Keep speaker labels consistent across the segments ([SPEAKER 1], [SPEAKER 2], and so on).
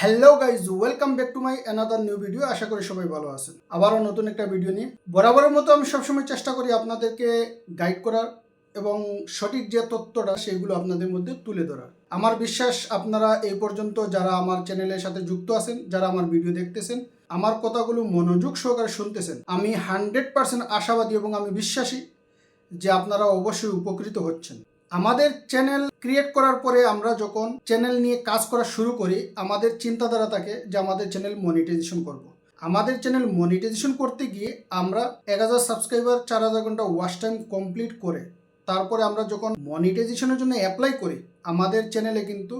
[SPEAKER 1] Hello guys welcome back to my another new video আশা করি সবাই ভালো আছেন। আবারও নতুন একটা ভিডিও নিয়ে। বরাবরের মতো আমি সবসময় চেষ্টা করি আপনাদেরকে গাইড করার এবং সঠিক যে তথ্যটা সেইগুলো আপনাদের মধ্যে তুলে ধরার। আমার বিশ্বাস, আপনারা এই পর্যন্ত যারা আমার চ্যানেলের সাথে যুক্ত আছেন, যারা আমার ভিডিও দেখতেছেন, আমার কথাগুলো মনোযোগ সহকারে শুনতেছেন। আমি হান্ড্রেড পার্সেন্ট আশাবাদী এবং আমি বিশ্বাসী যে আপনারা অবশ্যই উপকৃত হচ্ছেন। আমাদের চ্যানেল ক্রিয়েট করার পরে আমরা যখন চ্যানেল নিয়ে কাজ করা শুরু করি, আমাদের চিন্তাধারা থাকে যে আমাদের চ্যানেল মনিটাইজেশন করব। আমাদের চ্যানেল মনিটাইজেশন করতে গিয়ে আমরা এক হাজার সাবস্ক্রাইবার চার হাজার ঘণ্টা ওয়াচ টাইম কমপ্লিট করে, তারপরে আমরা যখন মনিটাইজেশনের জন্য অ্যাপ্লাই করি, আমাদের চ্যানেলে কিন্তু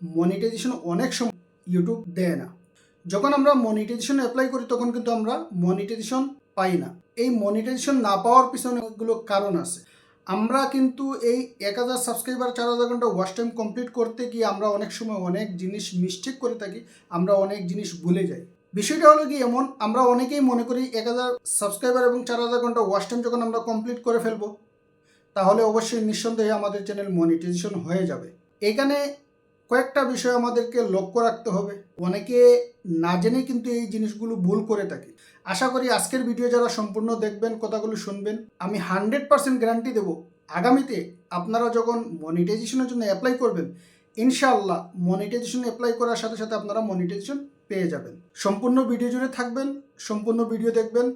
[SPEAKER 1] মনিটাইজেশন অনেক সময় ইউটিউব দেয় না। যখন আমরা মনিটাইজেশন অ্যাপ্লাই করি, তখন কিন্তু আমরা মনিটাইজেশন পাই না। এই মনিটাইজেশন না পাওয়ার পিছনে অনেকগুলো কারণ আছে। আমরা কিন্তু এই এক হাজার সাবস্ক্রাইবার চার হাজার ঘণ্টা ওয়াচ টাইম কমপ্লিট করতে গিয়ে আমরা অনেক সময় অনেক জিনিস মিস্টেক করে থাকি, আমরা অনেক জিনিস ভুলে যাই। বিষয়টা হলো কি এমন, আমরা অনেকেই মনে করি এক হাজার সাবস্ক্রাইবার এবং চার হাজার ঘণ্টা ওয়াচ টাইম যখন আমরা কমপ্লিট করে ফেলব, তাহলে অবশ্যই নিঃসন্দেহে আমাদের চ্যানেল মনিটাইজেশন হয়ে যাবে। এখানে কয়েকটা বিষয় আমাদেরকে লক্ষ্য রাখতে হবে। অনেকে না জেনে কিন্তু এই জিনিসগুলো ভুল করে থাকে। আশা করি আজকের ভিডিও যারা সম্পূর্ণ দেখবেন, কথাগুলো শুনবেন, আমি হান্ড্রেড পার্সেন্ট গ্যারান্টি দেবো। আগামীতে আপনারা যখন মনিটাইজেশনের জন্য অ্যাপ্লাই করবেন, ইনশাআল্লাহ মনিটাইজেশন অ্যাপ্লাই করার সাথে সাথে আপনারা মনিটাইজেশন পেয়ে যাবেন। সম্পূর্ণ ভিডিও জুড়ে থাকবেন, সম্পূর্ণ ভিডিও দেখবেন,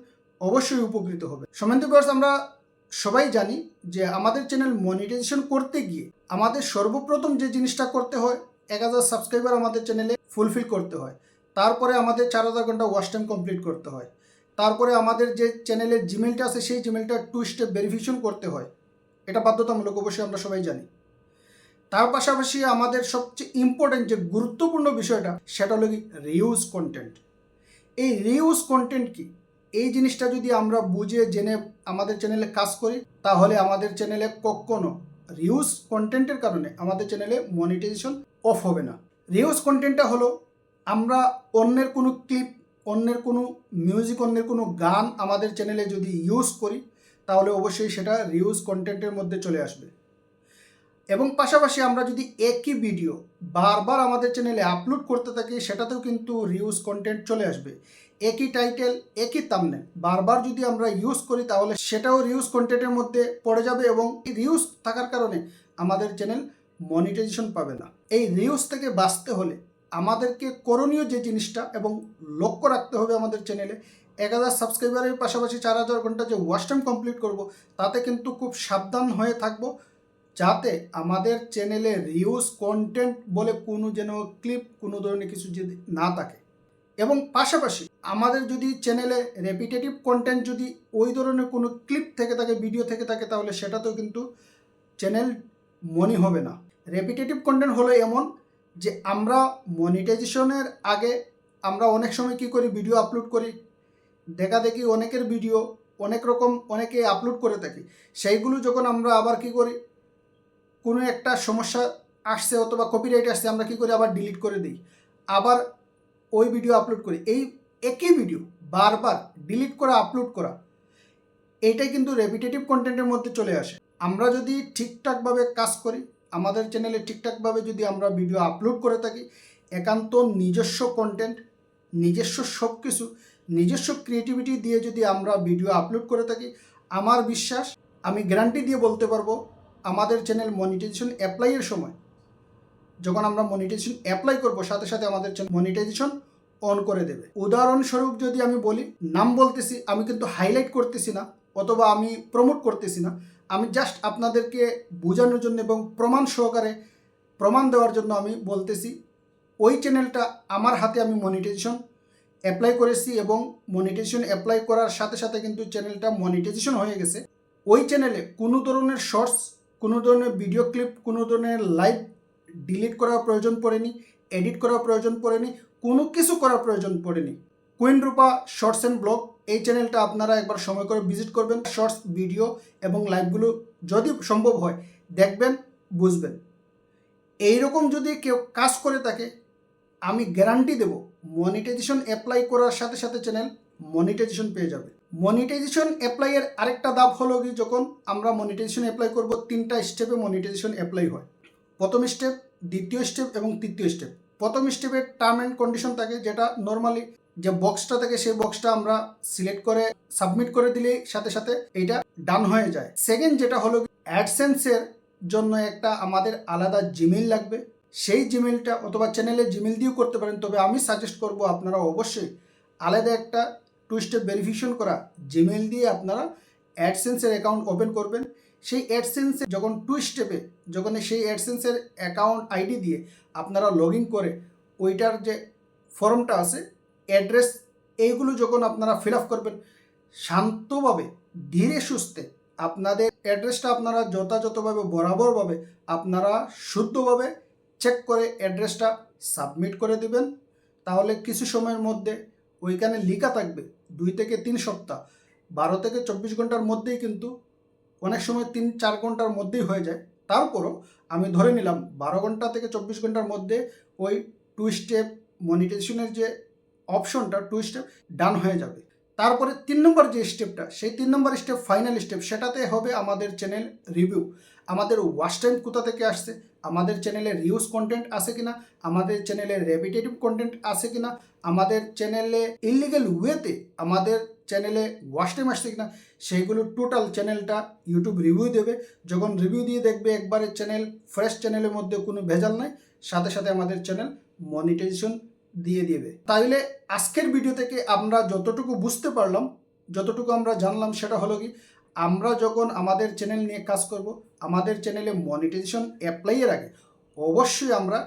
[SPEAKER 1] অবশ্যই উপকৃত হবে সমেন্ত বিভার্স আমরা সবাই জানি যে আমাদের চ্যানেল মনিটাইজেশন করতে গিয়ে আমাদের সর্বপ্রথম যে জিনিসটা করতে হয়, এক হাজার সাবস্ক্রাইবার আমাদের চ্যানেলে ফুলফিল করতে হয়। তারপরে আমাদের চার হাজার ঘণ্টা ওয়াচ টাইম কমপ্লিট করতে হয়। তারপরে আমাদের যে চ্যানেলের জিমেলটা আছে, সেই জিমেলটা টু স্টেপ ভেরিফিকেশন করতে হয়। এটা বাধ্যতামূলক, অবশ্যই আমরা সবাই জানি। তার পাশাপাশি আমাদের সবচেয়ে ইম্পর্টেন্ট যে গুরুত্বপূর্ণ বিষয়টা, সেটা হলো কি রিউজ কন্টেন্ট এই রিউজ কন্টেন্ট কি? এই জিনিসটা যদি আমরা বুঝে জেনে আমাদের চ্যানেলে কাজ করি, তাহলে আমাদের চ্যানেলে কখনো রিউজ কন্টেন্টের কারণে আমাদের চ্যানেলে মনিটাইজেশন অফ হবে না। রিউজ কন্টেন্টটা হলো আমরা অন্যের কোনো ক্লিপ অন্যের কোনো মিউজিক অন্যের কোনো গান আমাদের চ্যানেলে যদি ইউজ করি, তাহলে অবশ্যই সেটা রিউজ কন্টেন্টের মধ্যে চলে আসবে। এবং পাশাপাশি আমরা যদি একই ভিডিও বারবার আমাদের চ্যানেলে আপলোড করতে থাকি, সেটাতেও কিন্তু রিউজ কন্টেন্ট চলে আসবে। একই টাইটেল একই তামনে বারবার যদি আমরা ইউজ করি, তাহলে সেটাও রিউজ কন্টেন্টের মধ্যে পড়ে যাবে এবং রিউজ থাকার কারণে আমাদের চ্যানেল মনিটাইজেশন পাবে না। এই রিউজ থেকে বাঁচতে হলে আমাদেরকে করণীয় যে জিনিসটা এবং লক্ষ্য রাখতে হবে আমাদের চ্যানেলে এক হাজার সাবস্ক্রাইবারের পাশাপাশি চার হাজার ঘণ্টা যে ওয়াচ টাইম কমপ্লিট করব, তাতে কিন্তু খুব সাবধান হয়ে থাকব। যাতে আমাদের চ্যানেলে রিউজ কন্টেন্ট বলে কোনো যেন ক্লিপ কোনো ধরনের কিছু যদি না থাকে। এবং পাশাপাশি আমাদের যদি চ্যানেলে রেপিটেটিভ কন্টেন্ট যদি ওই ধরনের কোনো ক্লিপ থেকে থাকে ভিডিও থেকে থাকে, তাহলে সেটাতেও কিন্তু চ্যানেল মনি হবে না। রেপিটেটিভ কন্টেন্ট হলো এমন যে আমরা মনিটাইজেশনের আগে আমরা অনেক সময় কি করি ভিডিও আপলোড করি। দেখা দেখি অনেকের ভিডিও অনেক রকম অনেকে আপলোড করে থাকি। সেইগুলো যখন আমরা আবার কি করি কোনো একটা সমস্যা আসছে অথবা কপিরাইট আসছে, আমরা কি করি? আবার ডিলিট করে দিই। আবার ওই ভিডিও আপলোড করি। এই একই ভিডিও বারবার ডিলিট করা আপলোড করা, এটাই কিন্তু রেপিটেটিভ কন্টেন্টের মধ্যে চলে আসে। আমরা যদি ঠিকঠাকভাবে কাজ করি, আমাদের চ্যানেলে ঠিকঠাকভাবে যদি আমরা ভিডিও আপলোড করে থাকি, একান্ত নিজস্ব কন্টেন্ট নিজস্ব সব কিছু নিজস্ব ক্রিয়েটিভিটি দিয়ে যদি আমরা ভিডিও আপলোড করে থাকি, আমার বিশ্বাস, আমি গ্যারান্টি দিয়ে বলতে পারব আমাদের চ্যানেল মনিটাইজেশন অ্যাপ্লাইয়ের সময়, যখন আমরা মনিটাইজেশন অ্যাপ্লাই করব, সাথে সাথে আমাদের চ্যানেল মনিটাইজেশন অন করে দেবে। উদাহরণস্বরূপ যদি আমি বলি, নাম বলতেছি, আমি কিন্তু হাইলাইট করতেছি না, অথবা আমি প্রমোট করতেছি না, আমি জাস্ট আপনাদেরকে বোঝানোর জন্য এবং প্রমাণ সহকারে প্রমাণ দেওয়ার জন্য আমি বলতেছি, ওই চ্যানেলটা আমার হাতে আমি মনিটাইজেশন অ্যাপ্লাই করেছি এবং মনিটাইজেশন অ্যাপ্লাই করার সাথে সাথে কিন্তু চ্যানেলটা মনিটাইজেশন হয়ে গেছে। ওই চ্যানেলে কোনো ধরনের শর্টস কোনো ধরনের ভিডিও ক্লিপ কোনো ধরনের লাইভ ডিলিট করার প্রয়োজন পড়েনি এডিট করার প্রয়োজন পড়েনি, কোনো কিছু করার প্রয়োজন পড়েনি। Queen Rupa shorts and blog এই চ্যানেলটা আপনারা একবার সময় করে ভিজিট করবেন শর্টস ভিডিও এবং লাইভগুলো যদি সম্ভব হয়, দেখবেন, বুঝবেন। এইরকম যদি কেউ কাজ করে থাকে, আমি গ্যারান্টি দেব মনিটাইজেশন অ্যাপ্লাই করার সাথে সাথে চ্যানেল মনিটাইজেশন পেয়ে যাবে। মনিটাইজেশন অ্যাপ্লাইয়ের আরেকটা ধাপ হলো কি, যখন আমরা মনিটাইজেশন অ্যাপ্লাই করব, তিনটা স্টেপে মনিটাইজেশন অ্যাপ্লাই হয়। প্রথম স্টেপ দ্বিতীয় স্টেপ এবং তৃতীয় স্টেপ প্রথম স্টেপে টার্ম অ্যান্ড কন্ডিশন থাকে, যেটা নর্মালি যে বক্সটা থাকে, সেই বক্সটা আমরা সিলেক্ট করে সাবমিট করে দিলেই সাথে সাথে এইটা ডান হয়ে যায়। সেকেন্ড যেটা হলো অ্যাডসেন্সের জন্য একটা আমাদের আলাদা জিমেইল লাগবে। সেই জিমেইলটা অথবা চ্যানেলে জিমেইল দিয়েও করতে পারেন, তবে আমি সাজেস্ট করব আপনারা অবশ্যই আলাদা একটা টু স্টেপ ভেরিফিকেশন করা জিমেইল দিয়ে আপনারা অ্যাডসেন্সের অ্যাকাউন্ট ওপেন করবেন। সেই অ্যাডসেন্সে যখন টু স্টেপে যখন সেই অ্যাডসেন্সের অ্যাকাউন্ট আইডি দিয়ে আপনারা লগ ইন করে ওইটার যে ফর্মটা আছে অ্যাড্রেস এইগুলো যখন আপনারা ফিল আপ করবেন, শান্তভাবে, ধীরে সুস্থে আপনাদের অ্যাড্রেসটা আপনারা যথাযথভাবে, বরাবরভাবে আপনারা শুদ্ধভাবে চেক করে অ্যাড্রেসটা সাবমিট করে দিবেন। তাহলে কিছু সময়ের মধ্যে ওইখানে লেখা থাকবে দুই থেকে তিন সপ্তাহ। বারো থেকে চব্বিশ ঘণ্টার মধ্যেই কিন্তু অনেক সময় তিন, চার ঘণ্টার মধ্যেই হয়ে যায়। তারপরও আমি ধরে নিলাম, বারো ঘণ্টা থেকে চব্বিশ ঘণ্টার মধ্যে ওই টু স্টেপ মনিটেশনের যে অপশনটা টু স্টেপ ডান হয়ে যাবে। তারপরে তিন নম্বর যে স্টেপটা সেই তিন নম্বর স্টেপ ফাইনাল স্টেপ সেটাতে হবে আমাদের চ্যানেল রিভিউ আমাদের টাইম কোথা থেকে আসছে? আমাদের চ্যানেলে রিউজ কন্টেন্ট আছে কিনা? আমাদের চ্যানেলে রেপিটেটিভ কন্টেন্ট আছে কিনা? আমাদের চ্যানেলে ইলিগাল ওয়েতে আমাদের চ্যানেলে ওয়াচ টাইম আসছে কিনা? সেইগুলো টোটাল চ্যানেলটা ইউটিউব রিভিউ দেবে। যখন রিভিউ দিয়ে দেখবে একবারে চ্যানেল ফ্রেশ চ্যানেলের মধ্যে কোনো ভেজাল নাই, সাথে সাথে আমাদের চ্যানেল মনিটাইজেশন দিয়ে দিবে। তাইলে আজকের ভিডিও থেকে আমরা যতটুকু বুঝতে পারলাম, যতটুকু আমরা জানলাম সেটা হলো কি আমরা যখন আমাদের চ্যানেল নিয়ে কাজ করব, আমাদের চ্যানেলে মনিটাইজেশন অ্যাপ্লাইয়ের আগে অবশ্যই আমরা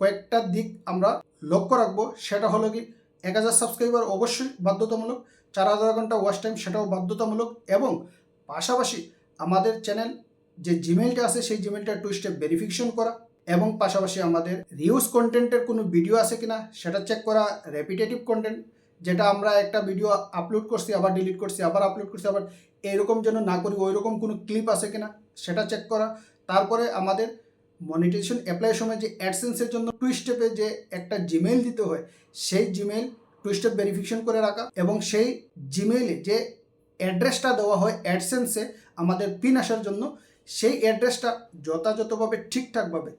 [SPEAKER 1] কয়েকটা দিক আমরা লক্ষ্য রাখব। সেটা হলো কি, এক হাজার সাবস্ক্রাইবার অবশ্যই বাধ্যতামূলক, চার হাজার ঘণ্টা ওয়াচ টাইম সেটাও বাধ্যতামূলক এবং পাশাপাশি আমাদের চ্যানেল যে জিমেলটা আছে, সেই জিমেলটা টু স্টেপ ভেরিফিকেশন করা এবং পাশাপাশি আমাদের রিউজ কন্টেন্টের কোনো ভিডিও আছে কিনা, সেটা চেক করা রেপিটেটিভ কন্টেন্ট যেটা আমরা একটা ভিডিও আপলোড করছি, আবার ডিলিট করছি, আবার আপলোড করছি, আবার এরকম যেন না করি ওই রকম কোনো ক্লিপ আছে কিনা সেটা চেক করা। তারপরে আমাদের মনিটাইজেশন অ্যাপ্লাইয়ের সময় যে অ্যাডসেন্সের জন্য টু স্টেপে যে একটা জিমেইল দিতে হয়, সেই জিমেইল টু স্টেপ ভেরিফিকেশন করে রাখা এবং সেই জিমেইলে যে অ্যাড্রেসটা দেওয়া হয় অ্যাডসেন্সে আমাদের পিন আসার জন্য, সেই অ্যাড্রেসটা যথাযথভাবে ঠিকঠাকভাবে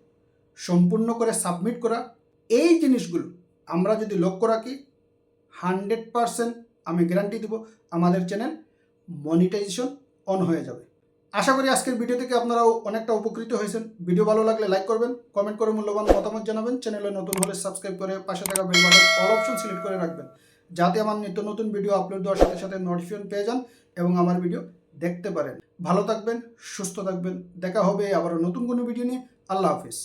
[SPEAKER 1] সম্পূর্ণ করে সাবমিট করা। এই জিনিসগুলো আমরা যদি লক্ষ্য রাখি হান্ড্রেড পারসেন্ট আমি গ্যারান্টি দেবো আমাদের চ্যানেল মনিটাইজেশন অন হয়ে যাবে। আশা করি আজকের ভিডিও থেকে আপনারাও অনেকটা উপকৃত হয়েছেন। ভিডিও ভালো লাগলে লাইক করবেন কমেন্ট করে মূল্যবান মতামত জানাবেন। চ্যানেলে নতুন হলে সাবস্ক্রাইব করে পাশে থাকা bell button all option select করে রাখবেন। যাতে আমার নিত্য নতুন ভিডিও আপলোড দেওয়ার সাথে সাথে নোটিফিকেশন পেয়ে যান এবং আমার ভিডিও দেখতে পারেন। ভালো থাকবেন, সুস্থ থাকবেন। দেখা হবে আবারও নতুন কোনো ভিডিও নিয়ে। আল্লাহ হাফিজ।